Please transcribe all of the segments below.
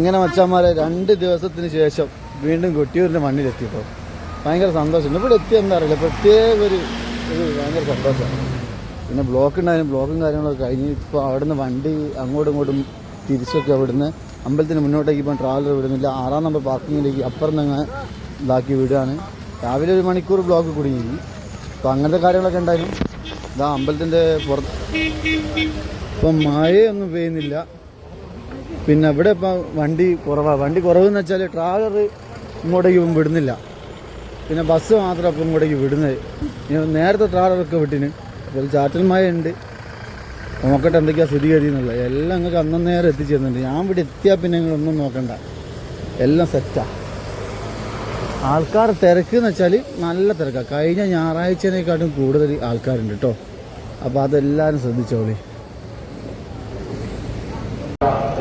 ഇങ്ങനെ മച്ചാന്മാരെ രണ്ട് ദിവസത്തിന് ശേഷം വീണ്ടും കൊട്ടിയൂരിന്റെ മണ്ണിലെത്തിയപ്പോൾ ഭയങ്കര സന്തോഷം ഇവിടെ എത്തിയ എന്താ അറിയില്ല. പ്രത്യേക ഒരു ഒരു ഭയങ്കര സന്തോഷമാണ്. പിന്നെ ബ്ലോക്ക് ഉണ്ടായാലും ബ്ലോക്കും കാര്യങ്ങളൊക്കെ കഴിഞ്ഞ് ഇപ്പോൾ അവിടുന്ന് വണ്ടി അങ്ങോട്ടും ഇങ്ങോട്ടും തിരിച്ചൊക്കെ അവിടുന്ന് അമ്പലത്തിന് മുന്നോട്ടേക്ക് ഇപ്പം ട്രാവലർ വിടുന്നില്ല. ആറാം നമ്പർ പാർക്കിങ്ങിലേക്ക് അപ്പുറം നിന്ന് ഇതാക്കി വിടുകയാണ്. രാവിലെ ഒരു മണിക്കൂർ ബ്ലോക്ക് കുടുങ്ങി. അപ്പോൾ അങ്ങനത്തെ കാര്യങ്ങളൊക്കെ ഉണ്ടായിരുന്നു. ഇതാ അമ്പലത്തിന്റെ പുറത്ത്. ഇപ്പം മഴയൊന്നും പെയ്യുന്നില്ല. പിന്നെ ഇവിടെ ഇപ്പം വണ്ടി കുറവാണ് വണ്ടി കുറവെന്ന് വെച്ചാൽ ട്രാവലർ ഇങ്ങോട്ടേക്ക് വിടുന്നില്ല. പിന്നെ ബസ് മാത്രം ഇപ്പം ഇങ്ങോട്ടേക്ക് വിടുന്നത്. നേരത്തെ ട്രാവലറൊക്കെ വിട്ടിന്. അപ്പോൾ ചാറ്റൽ മഴ ഉണ്ട് നോക്കട്ടെ എന്തൊക്കെയാണ് സ്ഥിതിഗതി എന്നുള്ളത്. എല്ലാം നിങ്ങൾക്ക് അന്നേരം എത്തിച്ചേരുന്നുണ്ട് ഞാൻ ഇവിടെ എത്തിയാൽ പിന്നെ നിങ്ങളൊന്നും നോക്കണ്ട. എല്ലാം സെറ്റാണ് ആൾക്കാർ തിരക്ക് എന്ന് വെച്ചാൽ നല്ല തിരക്കാണ് കഴിഞ്ഞ ഞായറാഴ്ചനേക്കാട്ടും കൂടുതൽ ആൾക്കാരുണ്ട് കേട്ടോ. അപ്പോൾ അതെല്ലാവരും ശ്രദ്ധിച്ചോളി.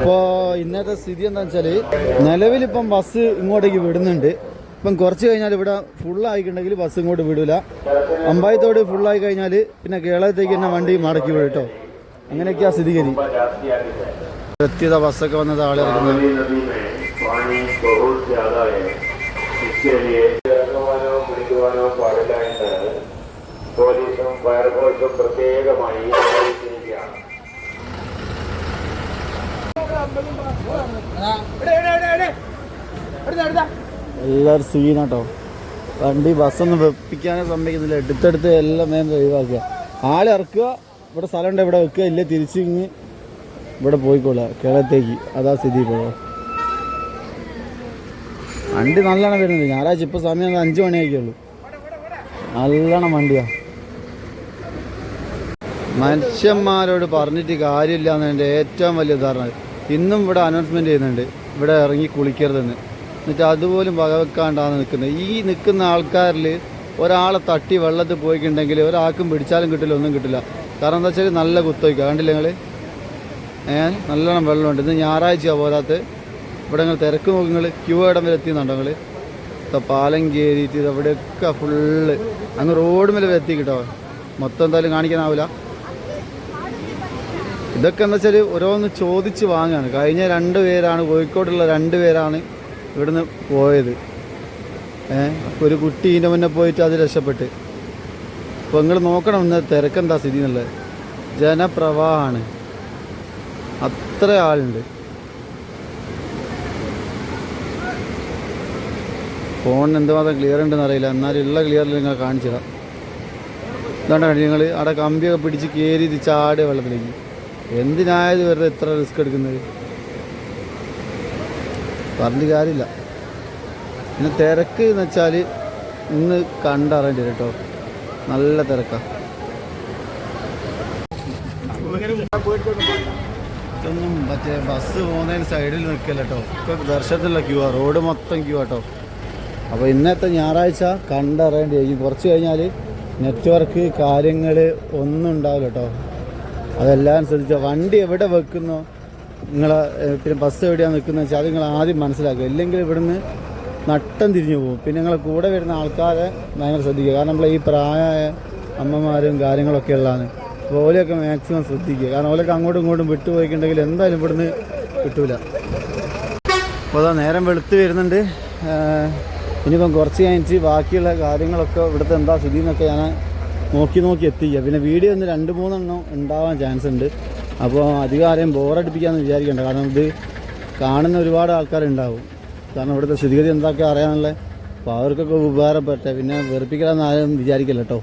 അപ്പോൾ ഇന്നത്തെ സ്ഥിതി എന്താണെന്ന് വെച്ചാൽ നിലവിലിപ്പം ബസ് ഇങ്ങോട്ടേക്ക് വിടുന്നുണ്ട്. ഇപ്പം കുറച്ച് കഴിഞ്ഞാൽ ഇവിടെ ഫുള്ളായിട്ടുണ്ടെങ്കിൽ ബസ് ഇങ്ങോട്ട് വിടില്ല അമ്പായത്തോട് ഫുള്ളായി കഴിഞ്ഞാൽ പിന്നെ കേരളത്തേക്ക് തന്നെ വണ്ടി മടക്കി വിടും കേട്ടോ അങ്ങനെയൊക്കെയാ സ്ഥിതിഗതി. പ്രത്യേക ബസ്സൊക്കെ വന്നത് ആളിറക്കുന്നത് പോലീസും ഫയർഫോഴ്സും പ്രത്യേകമായി എല്ലാവരും സീനാട്ടോ വണ്ടി ബസ്സൊന്നും വെപ്പിക്കാനേ സമ്മതിക്കുന്നില്ല. എടുത്തെടുത്ത് എല്ലാം വേഗം ഒഴിവാക്കുക. ആളെ ഇറക്കുക. ഇവിടെ സ്ഥലമുണ്ട്. ഇവിടെ വെക്കുക. ഇല്ലേ തിരിച്ചു ഇങ്ങ് ഇവിടെ പോയിക്കോളുക. കേരളത്തേക്ക് അതാ സ്ഥിതി ഇപ്പോൾ. വണ്ടി നല്ലോണം വരുന്നത് ഞായറാഴ്ച ഇപ്പോൾ സമയം അഞ്ച് മണിയൊക്കെയുള്ളൂ നല്ലോണം വണ്ടിയാ. മനുഷ്യന്മാരോട് പറഞ്ഞിട്ട് കാര്യമില്ല എന്നതിന്റെ ഏറ്റവും വലിയ ഉദാഹരണം ഇന്നും ഇവിടെ അനൗൺസ്മെന്റ് ചെയ്യുന്നുണ്ട്. ഇവിടെ ഇറങ്ങി കുളിക്കരുതെന്ന്. എന്നിട്ട് അതുപോലും വകവെക്കാണ്ടാണ് നിൽക്കുന്നത്. ഈ നിൽക്കുന്ന ആൾക്കാരിൽ ഒരാളെ തട്ടി വെള്ളത്തിൽ പോയിട്ടുണ്ടെങ്കിൽ ഒരാൾക്കും പിടിച്ചാലും കിട്ടില്ല ഒന്നും കിട്ടില്ല. കാരണം എന്താ വെച്ചാൽ നല്ല കുത്തൊയ്ക്കുക കണ്ടില്ല നിങ്ങൾ ഏ? നല്ലോണം വെള്ളമുണ്ട്. ഇന്ന് ഞായറാഴ്ചയാണ് പോരാത്ത ഇവിടെ നിങ്ങൾ തിരക്ക് നോക്കി നിങ്ങൾ ക്യൂ ഇടം വരെ എത്തിയെന്നുണ്ടോ നിങ്ങൾ പാലം കയറിയിട്ട് അവിടെയൊക്കെ ഫുള്ള് അങ്ങ് റോഡ് മേലെ എത്തി കിട്ടോ മൊത്തം എന്തായാലും കാണിക്കാനാവില്ല ഇതൊക്കെ എന്താ വെച്ചാൽ ഓരോന്ന് ചോദിച്ച് വാങ്ങാണ്. കഴിഞ്ഞ രണ്ട് പേരാണ് കോഴിക്കോടുള്ള രണ്ട് പേരാണ് ഇവിടുന്ന് പോയത്. ഒരു കുട്ടി ഇതിന്റെ മുന്നേ പോയിട്ട് അത് രക്ഷപ്പെട്ട്. അപ്പോൾ നിങ്ങൾ നോക്കണം ഇന്ന് തിരക്കെന്താ സ്ഥിതി എന്നുള്ളത്. ജനപ്രവാഹമാണ് അത്ര ആളുണ്ട്. ഫോണിന് എന്തുമാത്രം ക്ലിയർ ഉണ്ടെന്ന് അറിയില്ല. എന്നാലും ഉള്ള ക്ലിയറിൽ നിങ്ങൾ കാണിച്ചു തരാം. ഇതാണ്ട് നിങ്ങൾ അവിടെ കമ്പിയൊക്കെ പിടിച്ച് കയറി ഇത് ചാടിയ വെള്ളത്തിലേക്ക്. എന്തിനായത് വെറുതെ എത്ര റിസ്ക് എടുക്കുന്നത്? പറഞ്ഞിട്ട് കാര്യമില്ല. പിന്നെ തിരക്ക് എന്ന് വെച്ചാൽ ഇന്ന് കണ്ടറിയേണ്ടി വരും കേട്ടോ നല്ല തിരക്കാണ് മറ്റേ ബസ് പോകുന്നതിന് സൈഡിൽ നിൽക്കില്ല കേട്ടോ ഇപ്പോൾ ദർശനത്തിലുള്ള ക്യൂ ആ. റോഡ് മൊത്തം ക്യൂ ആട്ടോ അപ്പോൾ ഇന്നത്തെ ഞായറാഴ്ച കണ്ടറിയേണ്ടി വരും. കുറച്ച് കഴിഞ്ഞാൽ നെറ്റ്വർക്ക് കാര്യങ്ങൾ ഒന്നും ഉണ്ടാവില്ല കേട്ടോ അതെല്ലാം ശ്രദ്ധിച്ചോ? വണ്ടി എവിടെ വെക്കുന്നോ? നിങ്ങൾ പിന്നെ ബസ് എവിടെയാണ് നിൽക്കുന്നത് വെച്ചാൽ അത് നിങ്ങൾ ആദ്യം മനസ്സിലാക്കുക. ഇല്ലെങ്കിൽ ഇവിടുന്ന് നട്ടം തിരിഞ്ഞു പോകും. പിന്നെ നിങ്ങളെ കൂടെ വരുന്ന ആൾക്കാരെ ഭയങ്കര ശ്രദ്ധിക്കുക. കാരണം നമ്മളെ ഈ പ്രായമായ അമ്മമാരും കാര്യങ്ങളൊക്കെ ഉള്ളതാണ്. അപ്പോൾ ഓലെയൊക്കെ മാക്സിമം ശ്രദ്ധിക്കുക. കാരണം ഓലൊക്കെ അങ്ങോട്ടും ഇങ്ങോട്ടും വിട്ടുപോയിട്ടുണ്ടെങ്കിൽ എന്തായാലും ഇവിടുന്ന് കിട്ടൂല. അപ്പോൾ അതാ നേരം വെളുത്ത് വരുന്നുണ്ട്. ഇനിയിപ്പം കുറച്ച് കഴിഞ്ഞിട്ട് ബാക്കിയുള്ള കാര്യങ്ങളൊക്കെ ഇവിടുത്തെ എന്താ സ്ഥിതി എന്നൊക്കെ ഞാൻ നോക്കി നോക്കി എത്തിക്കുക പിന്നെ വീഡിയോ ഒന്ന് രണ്ട് മൂന്നെണ്ണം ഉണ്ടാവാൻ ചാൻസ് ഉണ്ട്. അപ്പോൾ അധികം ആരെയും ബോറടിപ്പിക്കാമെന്ന് വിചാരിക്കേണ്ട. കാരണം ഇത് കാണുന്ന ഒരുപാട് ആൾക്കാരുണ്ടാവും. കാരണം ഇവിടുത്തെ സ്ഥിതിഗതി എന്തൊക്കെ അറിയാനുള്ള അപ്പോൾ അവർക്കൊക്കെ ഉപകാരപ്പെട്ടെ. പിന്നെ വെറുപ്പിക്കണമെന്ന് ആരും വിചാരിക്കില്ല കേട്ടോ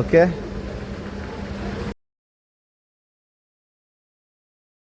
ഓക്കെ